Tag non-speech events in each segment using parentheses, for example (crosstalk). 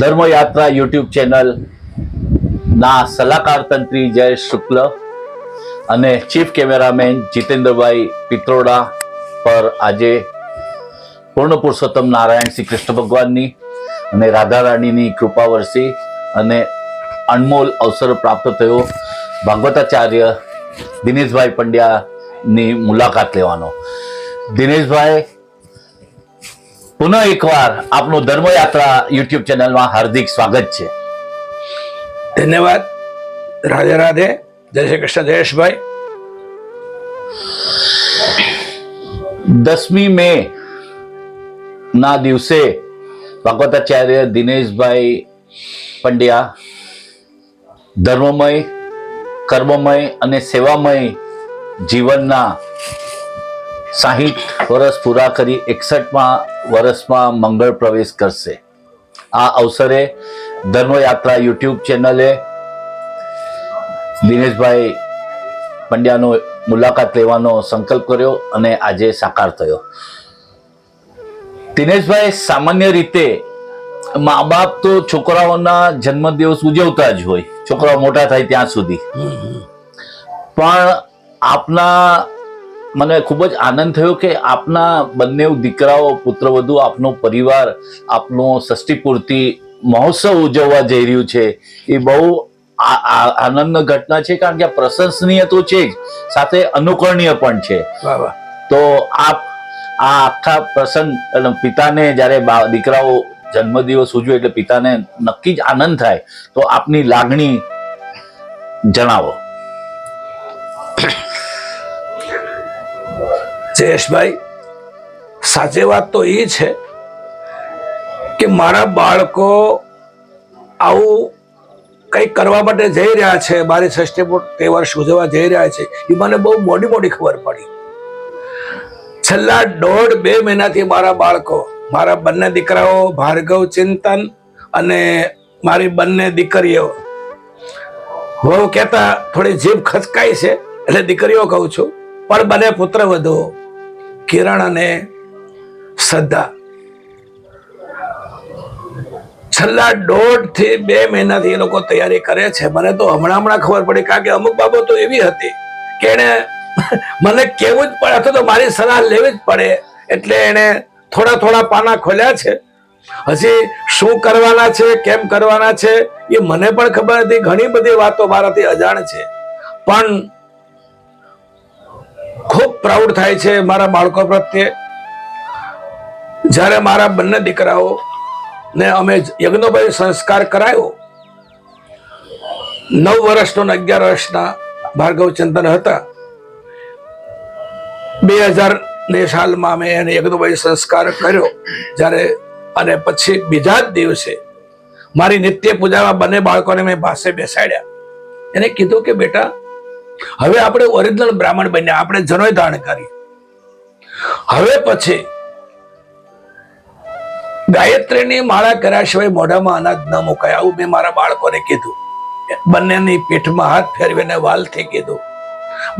ધર્મયાત્રા YouTube channel ના સલાહકાર તંત્રી જયેશ શુક્લ અને ચીફ કેમેરામેન જીતેન્દ્રભાઈ પિત્રોડા પર આજે પૂર્ણ પુરુષોત્તમ નારાયણ શ્રી કૃષ્ણ ભગવાનની અને રાધા રાણીની કૃપા વરસી અને અનમોલ અવસર પ્રાપ્ત થયો. ભાગવતાચાર્ય દિનેશભાઈ પંડ્યાની મુલાકાત લેવાનો. દિનેશભાઈ પુનઃ એકવાર આપનું ધર્મયાત્રા યુટ્યુબ ચેનલમાં હાર્દિક સ્વાગત છે. ધન્યવાદ. રાધે રાધે. જય શ્રી કૃષ્ણ જયેશભાઈ. દસમી મે ના દિવસે ભાગવતાચાર્ય દિનેશભાઈ પંડ્યા ધર્મમય કર્મમય અને સેવામય જીવનના સાહીઠ વર્ષ પૂરા કરી એકસઠમાં વર્ષમાં મંગળ પ્રવેશ કરશે. આ અવસરે ધર્મયાત્રા યુટ્યુબ ચેનલે દિનેશભાઈ પંડ્યાનો મુલાકાત લેવાનો સંકલ્પ કર્યો અને આજે સાકાર થયો. દિનેશભાઈ સામાન્ય રીતે મા બાપ તો છોકરાઓના જન્મદિવસ ઉજવતા જ હોય. છોકરાઓ મોટા થાય ત્યાં સુધી. પણ આપના મને ખૂબ જ આનંદ થયો કે આપના બંને દીકરાઓ પુત્રવધુ આપનો પરિવાર આપનો ષષ્ઠી પૂર્તિ મહોત્સવ ઉજવવા જઈ રહ્યું છે. એ બહુ આનંદની ઘટના છે કારણ કે આ પ્રશંસનીય તો છે જ સાથે અનુકરણીય પણ છે. તો આપ આ આખા પ્રસંગ પિતાને જ્યારે દીકરાઓ જન્મદિવસ ઉજવે એટલે પિતાને નક્કી જ આનંદ થાય. તો આપની લાગણી જણાવો. જયેશભાઈ સાચી વાત તો એ છે કે મારા બાળકો આવું કંઈક કરવા માટે જઈ રહ્યા છે, મારી ષષ્ઠી તહેવાર ઉજવવા જઈ રહ્યા છે એ મને બહુ મોડી મોડી ખબર પડી. છેલ્લા દોઢ બે મહિનાથી મારા બાળકો, મારા બંને દીકરાઓ, ભાર્ગવ ચિંતન અને મારી બંને દીકરીઓ, વહુ કહેતા થોડી જીભ ખચકાય છે, એટલે દીકરીઓ કહું છું, પણ બંને પુત્ર વધુ કિરણ અને શ્રદ્ધા. છેલ્લા દોઢથી બે મહિનાથી એ લોકો તૈયારી કરે છે. મને તો હમણાં હમણાં ખબર પડી કારણ કે અમુક બાબતો એવી હતી કે એને (laughs) મને કેવું જ પડે, અથવા તો મારી સલાહ લેવી જ પડે, એટલે એને થોડા થોડા પાના ખોલ્યા છે. હજી શું કરવાના છે, કેમ કરવાના છે, એ મને પણ ખબર હતી. ઘણી બધી વાતો મારાથી અજાણ છે. પણ ખૂબ પ્રાઉડ થાય છે મારા બાળકો પ્રત્યે. જ્યારે મારા બંને દીકરાઓ ને અમે યજ્ઞોભાઈ સંસ્કાર કરાયો, નવ વર્ષનો ને અગિયાર વર્ષના ભાર્ગવ ચિંતન હતા. બે હજાર ને સાલમાં અમે એને યજ્ઞભાઈ સંસ્કાર કર્યો. જ્યારે અને પછી બીજા જ દિવસે મારી નિત્ય પૂજામાં બંને બાળકોને મેં પાસે બેસાડ્યા. એને કીધું કે બેટા હવે આપણે ઓરિજિનલ બ્રાહ્મણ બન્યા, આપણે જનોય ધારણ કરી હવે પછી ગાયત્રીની માળા કર્યા સિવાય મોઢામાં અનાજ ન મુકાય. આવું મેં મારા બાળકોને કીધું. બંનેની પીઠમાં હાથ ફેરવીને વાલથી કીધું.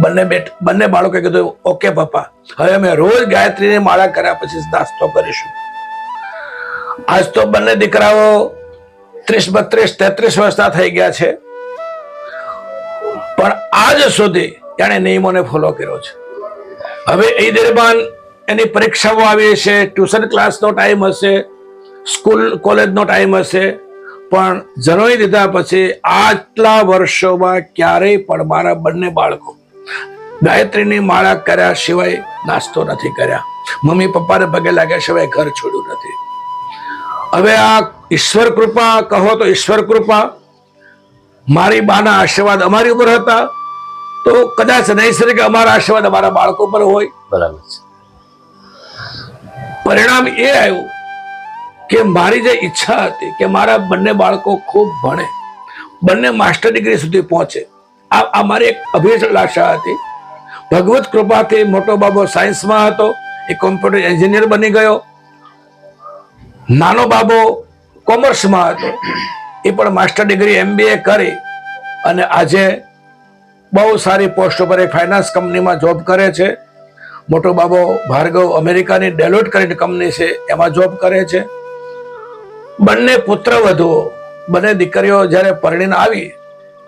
બંને બેટ, બંને બાળકોએ કીધું, ઓકે પપ્પા, હવે અમે રોજ ગાયત્રીની માળા કર્યા પછી નાસ્તો કરીશું. આજ તો બંને દીકરાઓ ત્રીસ બત્રીસ તેત્રીસ વર્ષના થઈ ગયા છે. આજ સુધી એણે નિયમોને ફોલો કર્યો છે. હવે એ દરમિયાન એની પરીક્ષાઓ આવી હશે ટ્યુશન ક્લાસનો ટાઈમ હશે સ્કૂલ કોલેજનો ટાઈમ હશે, પણ જણાવી દીધા પછી આટલા વર્ષોમાં ક્યારેય પણ મારા બંને બાળકો ગાયત્રીની માળા કર્યા સિવાય નાસ્તો નથી કર્યા. મમ્મી પપ્પાને પગે લાગ્યા સિવાય ઘર છોડ્યું નથી. હવે આ ઈશ્વર કૃપા, કહો તો ઈશ્વર કૃપા, મારી બાના આશીર્વાદ અમારી ઉપર હતા તો કદાચ નૈસર્ગિક અમારા આશીર્વાદ અમારા બાળકો પર હોય. બરાબર છે. પરિણામ એ આવ્યું કે મારી જે ઈચ્છા હતી કે મારા બંને બાળકો ખૂબ ભણે બંને માસ્ટર ડિગ્રી સુધી પહોંચે આ આ મારી એક અભિલાષા હતી. ભગવત કૃપાથી મોટો બાબો સાયન્સમાં હતો એ કોમ્પ્યુટર એન્જિનિયર બની ગયો. નાનો બાબો કોમર્સમાં હતો એ પણ માસ્ટર ડિગ્રી એમબીએ કરી અને આજે બહુ સારી પોસ્ટ ઉપર એક ફાઇનાન્સ કંપનીમાં જોબ કરે છે. મોટો બાબો ભાર્ગવ અમેરિકાની ડેલોટ કરીને કંપની છે એમાં જોબ કરે છે. બંને પુત્ર વધુઓ બંને દીકરીઓ જ્યારે પરણીને આવી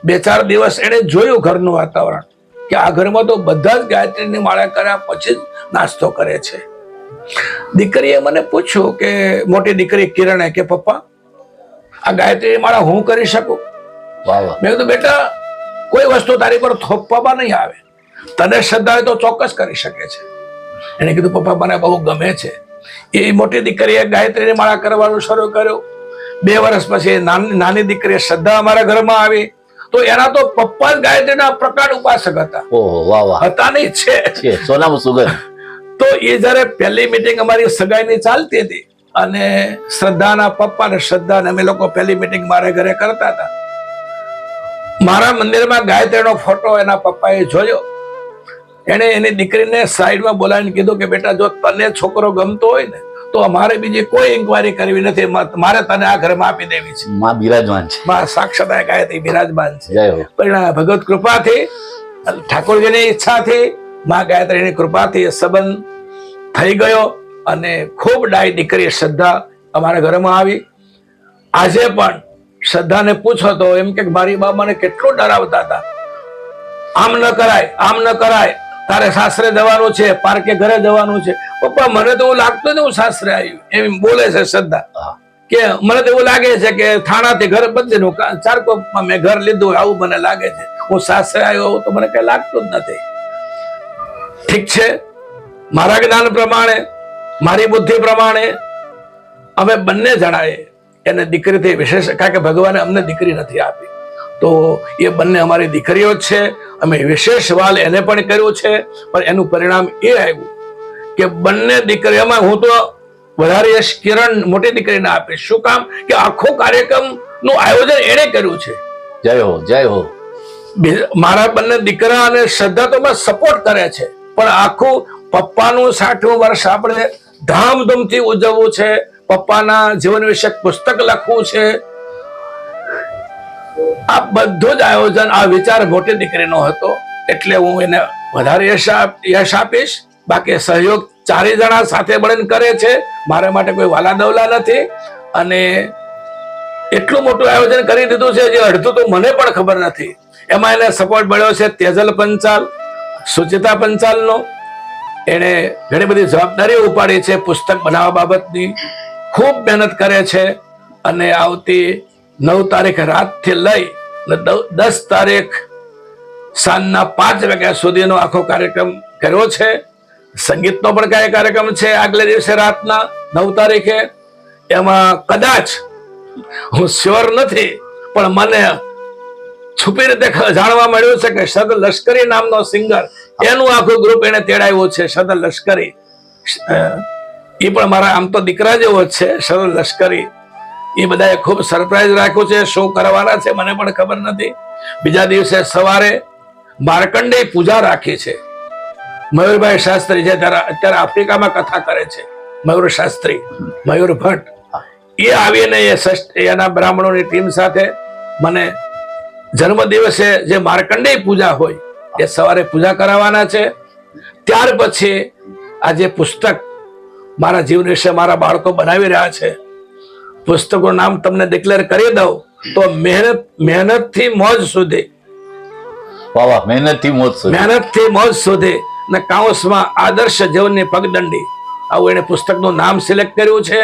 બે ચાર દિવસ એણે જોયું ઘરનું વાતાવરણ કે આ ઘરમાં તો બધા જ ગાયત્રીની માળા કર્યા પછી જ નાસ્તો કરે છે. દીકરીએ મને પૂછ્યું કે મોટી દીકરી કિરણે કે પપ્પા આ ગાયત્રીની માળા હું કરી શકું? મેં કીધું બેટા કોઈ વસ્તુ તારી પર થોપવામાં નહીં આવે. તને શ્રદ્ધા તો ચોક્કસ કરી શકે છે. એને કીધું પપ્પા મને બહુ ગમે છે. એ મોટી દીકરીએ ગાયત્રીની માળા કરવાનું શરૂ કર્યું. બે વર્ષ પછી નાની નાની દીકરીએ શ્રદ્ધા અમારા ઘરમાં આવી. તો એના તો પપ્પા જ ગાયત્રીના પ્રકાંડ ઉપાસક હતા. ઓહો વાહ વાહ. હતા નહીં છે. છે સોનામાં સુગર તો એ જ્યારે પહેલી મીટિંગ અમારી સગાઈની ચાલતી હતી અને શ્રદ્ધાના પપ્પા ને શ્રદ્ધા ને અમે લોકો પહેલી મીટિંગ મારે ઘરે કરતા હતા. મારા મંદિરમાં ગાયત્રીનો ફોટો એના પપ્પાએ જોયો. એને એની દીકરીને સાઈડમાં બોલાવીને કીધું કે બેટા જો તને છોકરો ગમતો હોય ને તો અમારે બીજી કોઈ ઇન્કવાયરી કરવી નથી. મારે તને આ ઘરમાં આપી દેવી છે. માં બિરાજમાન છે. માં સાક્ષાત ગાયત્રી બિરાજમાન છે. પરિણામ ભગવત કૃપાથી ઠાકોરજીની ઈચ્છાથી માં ગાયત્રીની કૃપાથી સંબંધ થઈ ગયો અને ખૂબ ડાય દીકરી શ્રદ્ધા અમારા ઘરમાં આવી. આજે પણ શ્રદ્ધાને પૂછો તો એમ કે મારી બાબાને કેટલું ડરાવતા હતા. આમ ન કરાય આમ ન કરાય. તારે સાસરે જવાનું છે પાર્કે ઘરે જવાનું છે. પપ્પા મને તો એવું લાગતું હું સાસરે આવ્યું એમ બોલે છે શ્રદ્ધા. કે મને તો એવું લાગે છે કે થાણાથી ઘર બદલીનું ચારકોપમાં મેં ઘર લીધું આવું મને લાગે છે. હું સાસરે આવ્યો તો મને કઈ લાગતું જ નથી. ઠીક છે? મારા જ્ઞાન પ્રમાણે મારી બુદ્ધિ પ્રમાણે અમે બંને જણાએ એને દીકરીથી વિશેષ કારણ કે ભગવાને અમને દીકરી નથી આપી. તો એ બંને અમારી દીકરીઓ જ છે. અમે વિશેષ વાલ એને પણ કર્યું છે પણ એનું પરિણામ એ આવ્યું કે બંને દીકરીઓમાં હું તો વધારે યશ કિરણ મોટી દીકરીને આપીશ. શું કામ? કે આખો કાર્યક્રમનું આયોજન એણે કર્યું છે. જય હો જય હો. મારા બંને દીકરા અને શ્રદ્ધા તો સપોર્ટ કરે છે. પણ આખું પપ્પાનું સાઠવું વર્ષ આપણે ધામધૂમથી ઉજવવું છે. પપ્પાના જીવન વિશે પુસ્તક લખવું છે. આ બધું જ આયોજન, આ વિચાર મોટી દીકરીનો હતો. એટલે હું એને વધારે યશ આપીશ. બાકી સહયોગ ચારે જણા સાથે મળીને કરે છે. મારા માટે કોઈ વાલા દવલા નથી. અને એટલું મોટું આયોજન કરી દીધું છે જે અડધું તો મને પણ ખબર નથી. એમાં એને સપોર્ટ મળ્યો છે તેજલ પંચાલ, સુચિતા પંચાલનો. એણે ઘણી બધી જવાબદારીઓ ઉપાડી છે પુસ્તક બનાવવા બાબતની. ખૂબ મહેનત કરે છે અને આવતી નવ તારીખ રાતથી લઈ અને દસ તારીખ સાંજના પાંચ વાગ્યા સુધીનો આખો કાર્યક્રમ કર્યો છે. સંગીતનો પણ કઈ કાર્યક્રમ છે આગલે દિવસે રાતના નવ તારીખે. એમાં કદાચ હું શ્યોર નથી, પણ મને છુપી રીતે જાણવા મળ્યું છે કે સદ લશ્કરી નામનો સિંગર એનું આખું ગ્રુપ એને તેડાવ્યું છે, સદ લશ્કરી. એ પણ મારા આમ તો દીકરા જેવો જ છે, સરળ લશ્કરી. એ બધાએ ખૂબ સરપ્રાઈઝ રાખ્યું છે, શું કરવાના છે, મને પણ ખબર નથી. બીજા દિવસે સવારે માર્કંડેય પૂજા રાખી છે. મયુરભાઈ શાસ્ત્રી જે ત્યારે અત્યારે આફ્રિકામાં કથા કરે છે, મયુર શાસ્ત્રી, મયુર ભટ્ટ, એ આવીને એ એના બ્રાહ્મણોની ટીમ સાથે મને જન્મ દિવસે જે માર્કંડેય પૂજા હોય, એ સવારે પૂજા કરાવવાના છે. ત્યાર પછી આ જે પુસ્તક મારા જીવન વિશે મારા બાળકો બનાવી રહ્યા છે. પુસ્તકનું નામ તમને ડિક્લેર કરી દઉં તો મહેનત મહેનતથી મોજ સુધી. વાહ મહેનતથી મહેનતથી મોજ સુધી. મહેનતથી મોજ સુધી ને કાઉન્સમાં આદર્શ જીવનની પગદંડી. આવું એને પુસ્તકનું નામ સિલેક્ટ કર્યું છે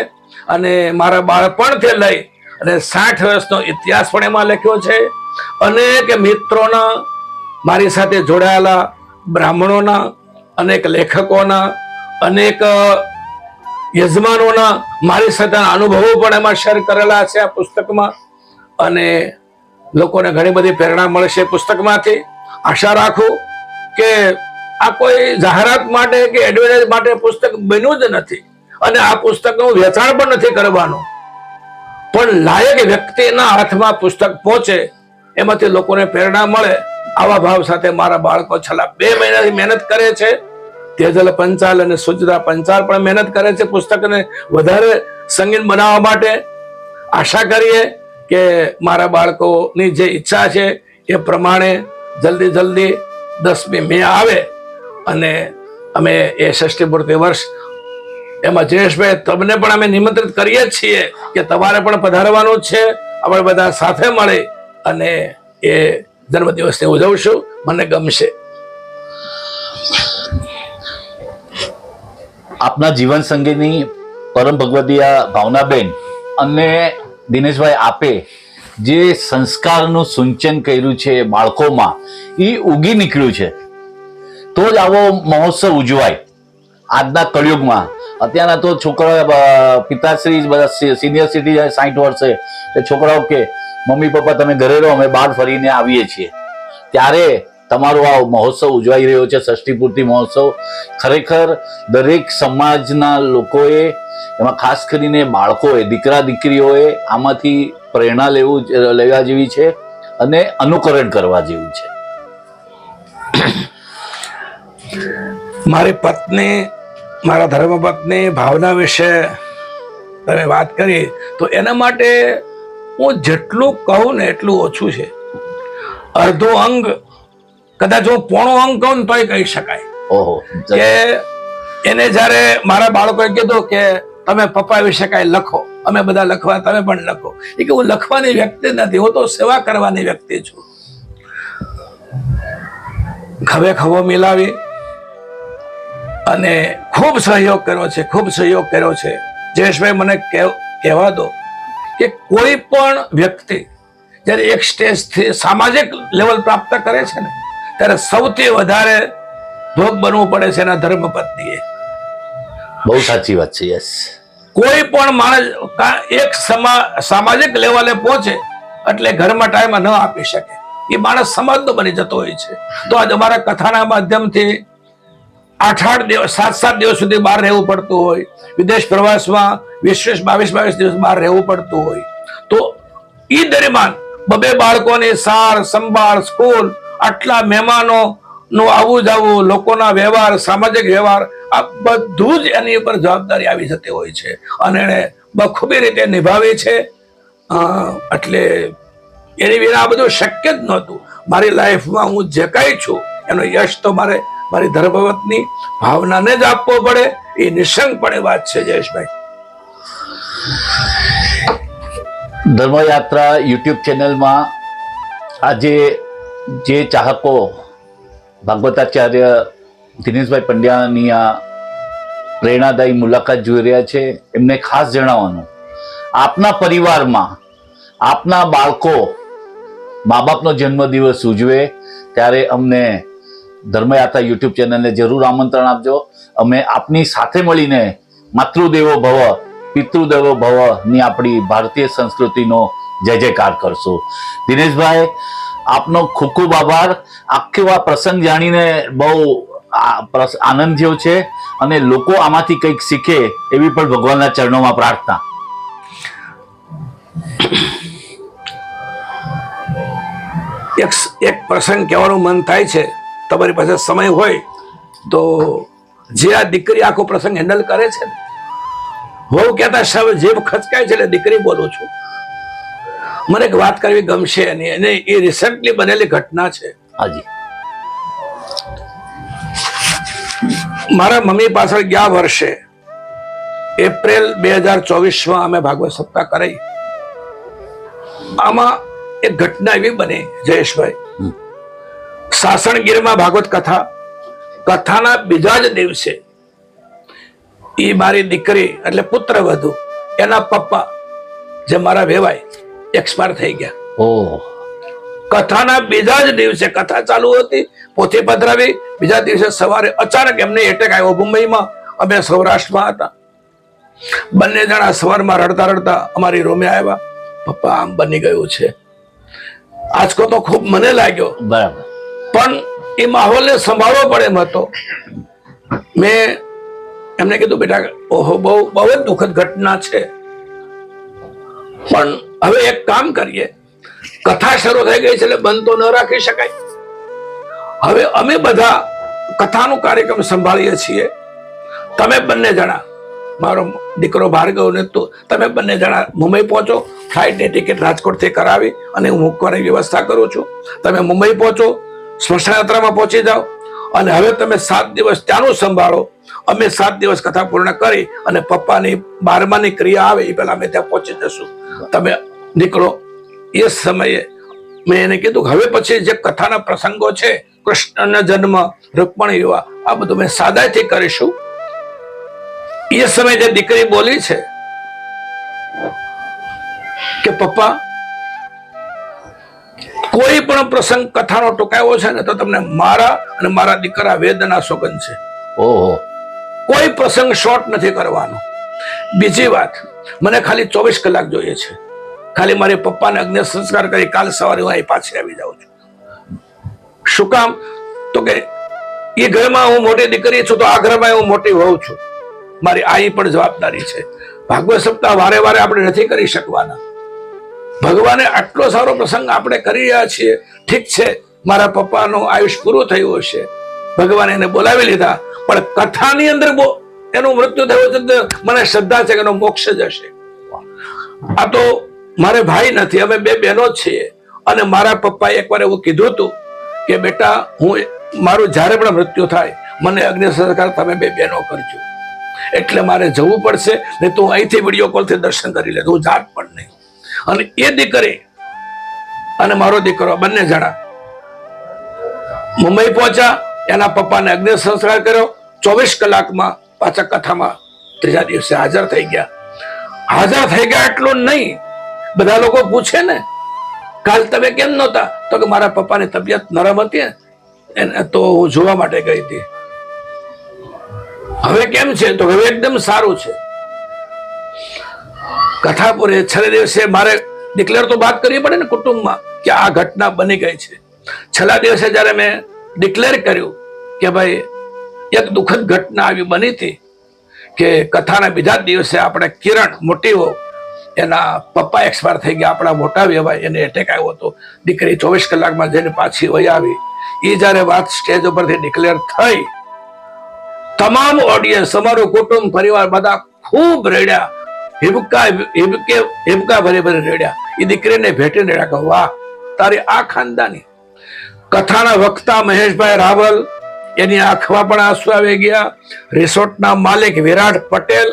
અને મારા બાળપણથી લઈ અને સાઠ વર્ષનો ઇતિહાસ પણ એમાં લખ્યો છે. અનેક મિત્રોના મારી સાથે જોડાયેલા બ્રાહ્મણોના અનેક લેખકોના અનેક યજમાનોના મારી સાથેના અનુભવો પણ એમાં શેર કરેલા છે આ પુસ્તકમાં. અને લોકોને ઘણી બધી પ્રેરણા મળશે પુસ્તકમાંથી. આશા રાખું કે આ કોઈ જાહેરાત માટે કે એડવર્ટાઇઝ માટે પુસ્તક બન્યું જ નથી. અને આ પુસ્તકનું વેચાણ પણ નથી કરવાનું. પણ લાયક વ્યક્તિના હાથમાં પુસ્તક પહોંચે, એમાંથી લોકોને પ્રેરણા મળે. આવા ભાવ સાથે મારા બાળકો છેલ્લા બે મહિનાથી મહેનત કરે છે. તેજલ પંચાલ અને સુજતા પંચાલ પણ મહેનત કરે છે પુસ્તકને વધારે સંગીન બનાવવા માટે. આશા કરીએ કે મારા બાળકોની જે ઈચ્છા છે એ પ્રમાણે જલ્દી જલ્દી દસમી મે આવે અને અમે એ ષષ્ઠી પૂર્તિ વર્ષ એમાં જયેશભાઈ તમને પણ અમે નિમંત્રિત કરીએ છીએ કે તમારે પણ પધારવાનું છે. આપણે બધા સાથે મળી અને એ જન્મદિવસને ઉજવશું. મને ગમશે. આપના જીવન સંગીની પરમ ભગવદીયા ભાવનાબેન અને દિનેશભાઈ આપે જે સંસ્કારનું સિંચન કર્યું છે બાળકોમાં એ ઉગી નીકળ્યું છે. તો જ આવો મહોત્સવ ઉજવાય. આજના કળિયુગમાં અત્યારના તો છોકરા અ, પિતાશ્રી બધા સિનિયર સિટીઝન સાઠ વર્ષે એ છોકરાઓ કે મમ્મી પપ્પા તમે ઘરે રહો અમે બહાર ફરીને આવીએ છીએ. ત્યારે તમારો આ મહોત્સવ ઉજવાઈ રહ્યો છે, ષષ્ઠીપૂર્તિ મહોત્સવ. ખરેખર દરેક સમાજના લોકોએ, એમાં ખાસ કરીને બાળકોએ, દીકરા દીકરીઓએ આમાંથી પ્રેરણા લેવું લેવા જેવી છે અને અનુકરણ કરવા જેવું છે. મારી પત્ની, મારા ધર્મપત્ની ભાવના વિશે તમે વાત કરી, તો એના માટે હું જેટલું કહું ને એટલું ઓછું છે. અડધો અંગ કદાચ હું પોણો અંગ કહું ને તોય કહી શકાય. ઓહો કે એને જ્યારે મારા બાળકોએ કીધું કે તમે પપ્પા વિશે કાંઈ લખો અમે બધા લખવા તમે પણ લખો. એ કે હું લખવાની વ્યક્તિ નથી હું તો સેવા કરવાની વ્યક્તિ છું. ખભે ખભો મિલાવી અને ખૂબ સહયોગ કર્યો છે ખૂબ સહયોગ કર્યો છે. જયેશભાઈ મને કહેવ- દો કે કોઈ પણ વ્યક્તિ જ્યારે એક સ્ટેજથી સામાજિક લેવલ પ્રાપ્ત કરે છે ને ત્યારે સૌથી વધારે ભોગ બનવું પડે છે એના ધર્મપત્નીએ. બહુ સાચી વાત છે યસ કોઈ પણ માણસ એક સામાજિક લેવલે પહોંચે એટલે ઘરમાં ટાઈમ ન આપી શકે. એ માણસ સમાજનો બની જતો હોય છે. તો આજ અમારા કથાના માધ્યમથી આઠ આઠ દિવસ સાત સાત દિવસ સુધી બહાર રહેવું પડતું હોય. વિદેશ પ્રવાસમાં વીસ વીસ બાવીસ બાવીસ દિવસ બહાર રહેવું પડતું હોય. તો એ દરમિયાન બબે બાળકોની સાર સંભાળ સ્કૂલ આટલા મહેમાનો નું આવું જવું લોકોના વ્યવહાર, સામાજિક વ્યવહાર, આ બધું જ એની ઉપર જવાબદારી આવી જતી હોય છે. અને એણે બખૂબી રીતે નિભાવી છે. એટલે એની વિના આ બધું શક્ય જ નહોતું. મારી લાઈફમાં હું જે કાંઈ છું, એનો યશ તો મારે, મારી ધર્મવતની ભાવનાને જ આપવો પડે. એ નિસંગપણે વાત છે, જયેશભાઈ. ધર્મયાત્રા યુટ્યુબ ચેનલમાં આજે જે ચાહકો ભાગવતાચાર્ય દિનેશભાઈ પંડ્યાની આ પ્રેરણાદાયી મુલાકાત જોઈ રહ્યા છે, એમને ખાસ જણાવવાનું. આપના પરિવારમાં આપના બાળકો મા બાપનો જન્મદિવસ ઉજવે, ત્યારે અમને ધર્મયાત્રા યુટ્યુબ ચેનલને જરૂર આમંત્રણ આપજો. અમે આપની સાથે મળીને માતૃદેવો ભવ, પિતૃદેવો ભવની આપણી ભારતીય સંસ્કૃતિનો જય જયકાર કરશું. દિનેશભાઈ, આપનો ખૂબ ખૂબ આભાર. આખો આ પ્રસંગ જાણીને બહુ આનંદ થયો છે અને લોકો આમાંથી કંઈક શીખે એવી પણ ભગવાનના ચરણોમાં પ્રાર્થના. એક એક પ્રસંગ કહેવાનું મન થાય છે. તમારી પાસે સમય હોય તો જે આ દીકરી આખો પ્રસંગ હેન્ડલ કરે છે ને? કહેતા શબ્દ જીભ ખચકાય છે એટલે દીકરી બોલું છું. મને એક વાત કરવી ગમશે એની અને એ રિસન્ટલી બનેલી ઘટના છે. હાજી. મારા મમ્મી પાછળ ગયા વર્ષે એપ્રિલ બે હજાર ચોવીસમાં અમે ભાગવત સપ્તાહ કરાઈ. આમાં એક ઘટના એવી બની જયેશભાઈ. સાસણગીરમાં ભાગવત કથા કથાના બીજા જ દિવસે એ મારી દીકરી એટલે પુત્ર વધુ એના પપ્પા જે મારા વેવાય એક્સપાયર થઈ ગયા. ઓહ. કથાના બીજા જ દિવસે કથા ચાલુ હતી પોથી પધરાવી બીજા દિવસે સવારે અચાનક એમને એટેક આવ્યો મુંબઈમાં. અમે સૌરાષ્ટ્રમાં હતા. બંને જણા સવારમાં રડતા રડતા અમારી રૂમે આવ્યા. પપ્પા આમ બની ગયું છે. આંચકો તો ખૂબ મને લાગ્યો. બરાબર. પણ એ માહોલને સંભાળવો પડે એમ હતો. મેં એમને કીધું બેટા ઓહો બહુ બહુ જ દુઃખદ ઘટના છે. પણ હવે એક કામ કરીએ. કથા શરૂ થઈ ગઈ છે એટલે બંધ તો ન રાખી શકાય. હવે અમે બધા કથાનું કાર્યક્રમ સંભાળીએ છીએ. તમે બંને જણા, મારો દીકરો ભાર્ગવ ને તો તમે બંને જણા મુંબઈ પહોંચો, ફ્લાઇટની ટિકિટ રાજકોટથી કરાવી અને હું મૂકવાની વ્યવસ્થા કરું છું. તમે મુંબઈ પહોંચો સ્મશાન પહોંચી જાઓ અને હવે તમે સાત દિવસ ત્યાંનું સંભાળો. અમે સાત દિવસ કથા પૂર્ણ કરી અને પપ્પાની બારમાની ક્રિયા આવે એ પહેલા અમે ત્યાં પહોંચી જશું. તમે નીકળો. એ સમયે મેં એને કીધું કે હવે પછી જે કથાના પ્રસંગો છે કૃષ્ણના જન્મ રૂકમણી વિવાહ આ બધું મેં સાદાઈથી કરીશું. એ સમયે જે દીકરી બોલી છે કે પપ્પા કોઈ પણ પ્રસંગ કથાનો ટોકાયો છે ને તો તમને મારા અને મારા દીકરા વેદના સોગન છે. ઓહો. કોઈ પ્રસંગ શોર્ટ નથી કરવાનો. બીજી વાત મને ખાલી ચોવીસ કલાક જોઈએ છે. ખાલી મારે પપ્પાને અગ્નિ સંસ્કાર કરી કાલ સવારે હું અહીં પાછી આવી જાઉં છું. શું કામ? તો કે એ ઘરમાં હું મોટી દીકરી છું તો આ ઘરમાં હું મોટી હોઉં છું. મારી આઈ પણ જવાબદારી છે. ભાગવત સપ્તાહ વારે વારે આપણે નથી કરી શકવાના. ભગવાને આટલો સારો પ્રસંગ આપણે કરી રહ્યા છીએ. ઠીક છે, મારા પપ્પાનું આયુષ પૂરું થયું હશે. ભગવાને એને બોલાવી લીધા, પણ કથાની અંદર એનું મૃત્યુ થયું છે મને શ્રદ્ધા છે કે એનો મોક્ષ જ હશે. આ તો મારે ભાઈ નથી, અમે બે બહેનો છીએ. અને મારા પપ્પાએ એકવાર એવું કીધું હતું કે, બેટા, હું મારું જ્યારે પણ મૃત્યુ થાય, મને અગ્નિ સંસ્કાર તમે બે બહેનો કરજો. એટલે મારે જવું પડશે, ને તો અહીંથી વીડિયો કોલથી દર્શન કરી લે હું જાત પણ નહીં. અને એ દીકરી અને મારો દીકરો, બંને જણા મુંબઈ પહોંચ્યા, એના પપ્પાને અગ્નિ સંસ્કાર કર્યો. ચોવીસ કલાકમાં પાછા કથામાં ત્રીજા દિવસે હાજર થઈ ગયા. હાજર થઈ ગયા એટલું નહીં બધા લોકો પૂછે ને, કાલ તમે કેમ નહોતા? તો કે, મારા પપ્પાની તબિયત નરમ હતી એને તો હું જોવા માટે ગઈ હતી. હવે કેમ છે? તો હવે એકદમ સારું છે. કથા પૂરે છેલ્લે દિવસે મારે ડિક્લેર તો વાત કરવી પડે ને કુટુંબમાં કે આ ઘટના બની ગઈ છે. છેલ્લા દિવસે જ્યારે મેં ડિક્લેર કર્યું કે ભાઈ, એક દુઃખદ ઘટના આવી બની હતી કે કથાના બીજા દિવસે આપણે કિરણ મોટી હો એના પપ્પા એક્સપાયર થઈ ગયા, આપણા મોટા વ્યવાય એને એટેક આવ્યો હતો. દીકરી ચોવીસ કલાકમાં જઈને પાછી વહી આવી. એ જ્યારે વાત સ્ટેજ ઉપરથી ડિક્લેર થઈ, તમામ ઓડિયન્સ અમારું કુટુંબ, પરિવાર બધા ખૂબ રેડ્યા. હિબકા, હિબકે, હિબકા ભરી ભરી રેડ્યા. એ દીકરીને ભેટીને રેડ્યા કહું વાહ, તારી આ ખાનદાની કથાના વક્તા મહેશભાઈ રાવલ, એની આંખમાં પણ આંસુ આવી ગયા. રિસોર્ટના માલિક વિરાટ પટેલ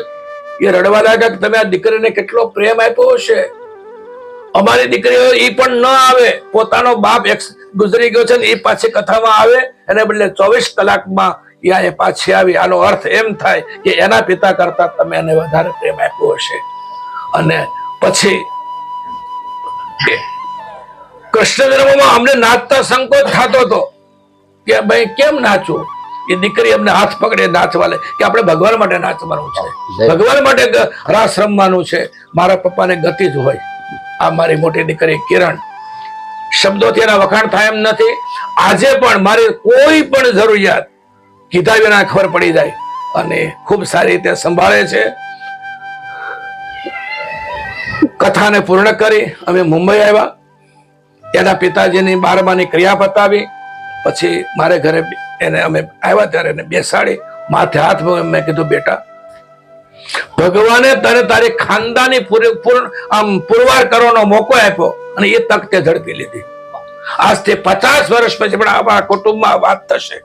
એ રડવા લાગ્યા કે તમે આ દીકરીને કેટલો પ્રેમ આપ્યો હશે? અમારી દીકરીઓ એ પણ ન આવે. પોતાનો બાપ ગુજરી ગયો છે એ પાછી કથામાં આવે અને બદલે ચોવીસ કલાકમાં યા પાછી આવી. આનો અર્થ એમ થાય કે એના પિતા કરતા તમે એને વધારે પ્રેમ આપ્યો હશે. અને પછી કૃષ્ણ ધર્મમાં અમને નાચતા સંકોચ થતો હતો કે ભાઈ કેમ નાચવું એ દીકરી અમને હાથ પકડે નાચવા લે કે આપણે ભગવાન માટે નાચવાનું છે. ભગવાન માટે રાસ રમવાનું છે. મારા પપ્પાને ગતિ જ હોય. આ મારી મોટી દીકરી કિરણ શબ્દોથી એના વખાણ થાય એમ નથી. આજે પણ મારી કોઈ પણ જરૂરિયાત કીધા વિના ખબર પડી જાય અને ખૂબ સારી રીતે સંભાળે છે. કથાને પૂર્ણ કરી અમે મુંબઈ આવ્યા. એના પિતાજીની બારમાની ક્રિયા પતાવી. પછી મારે ઘરે એને અમે આવ્યા ત્યારે એને બેસાડી, માથે હાથ મેં કીધું, બેટા, ભગવાને તને તારી ખાનદાની આમ પુરવાર કરવાનો મોકો આપ્યો અને એ તક તે ઝડપી લીધી. આજથી પચાસ વર્ષ પછી પણ આપણા કુટુંબમાં વાત થશે.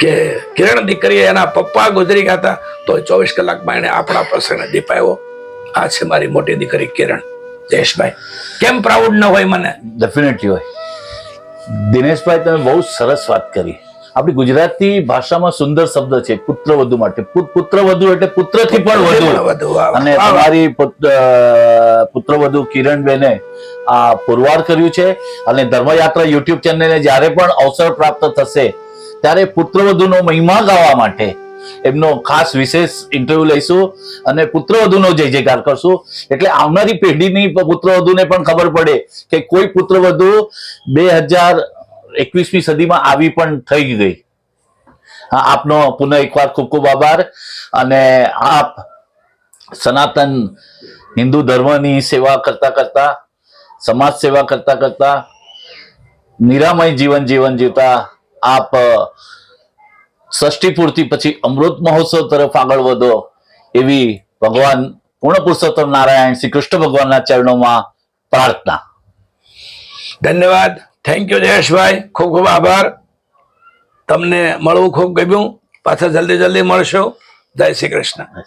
કે કિરણ દીકરી એના પપ્પા ગુજરી ગયા હતા, તો ચોવીસ કલાકમાં એને આપણા પ્રસંગને દીપાયો આ છે મારી મોટી દીકરી કિરણ. જયેશભાઈ, કેમ પ્રાઉડ ન હોય મને? ડેફિનેટલી હોય. દિનેશભાઈ તમે બહુ સરસ વાત કરી. આપણી ગુજરાતી ભાષામાં સુંદર શબ્દ છે પુત્રવધુ માટે. પુત્ર વધુ એટલે પુત્રથી પણ વધુ. વધુ અને. તમારી પુત્ર- વધુ કિરણબેને આ પુરવાર કર્યું છે. અને ધર્મયાત્રા યુટ્યુબ ચેનલને જ્યારે પણ અવસર પ્રાપ્ત થશે ત્યારે પુત્રવધુનો મહિમા ગાવા માટે એમનો ખાસ વિશેષ ઇન્ટરવ્યુ લઈશું અને પુત્રવધુનો જય જયકાર કરશું. એટલે આવનારી પેઢીની પુત્રવધુને પણ ખબર પડે કે કોઈ પુત્રવધુ બે હજાર સદીમાં આવી પણ થઈ ગઈ. આપનો પુનઃ એકવાર ખૂબ ખૂબ આભાર અને આપ સનાતન હિન્દુ ધર્મની સેવા કરતા કરતા, સમાજ સેવા કરતા કરતા, નિરામય જીવન જીવન જીવતા આપ ષષ્ઠી પૂર્તિ પછી અમૃત મહોત્સવ તરફ આગળ વધો એવી ભગવાન પૂર્ણ પુરુષોત્તમ નારાયણ શ્રી કૃષ્ણ ભગવાનના ચરણોમાં પ્રાર્થના. ધન્યવાદ. થેન્ક યુ જયેશભાઈ. ખૂબ ખૂબ આભાર. તમને મળવું ખૂબ ગમ્યું. પાછા જલ્દી જલ્દી મળશો. જય શ્રી કૃષ્ણ.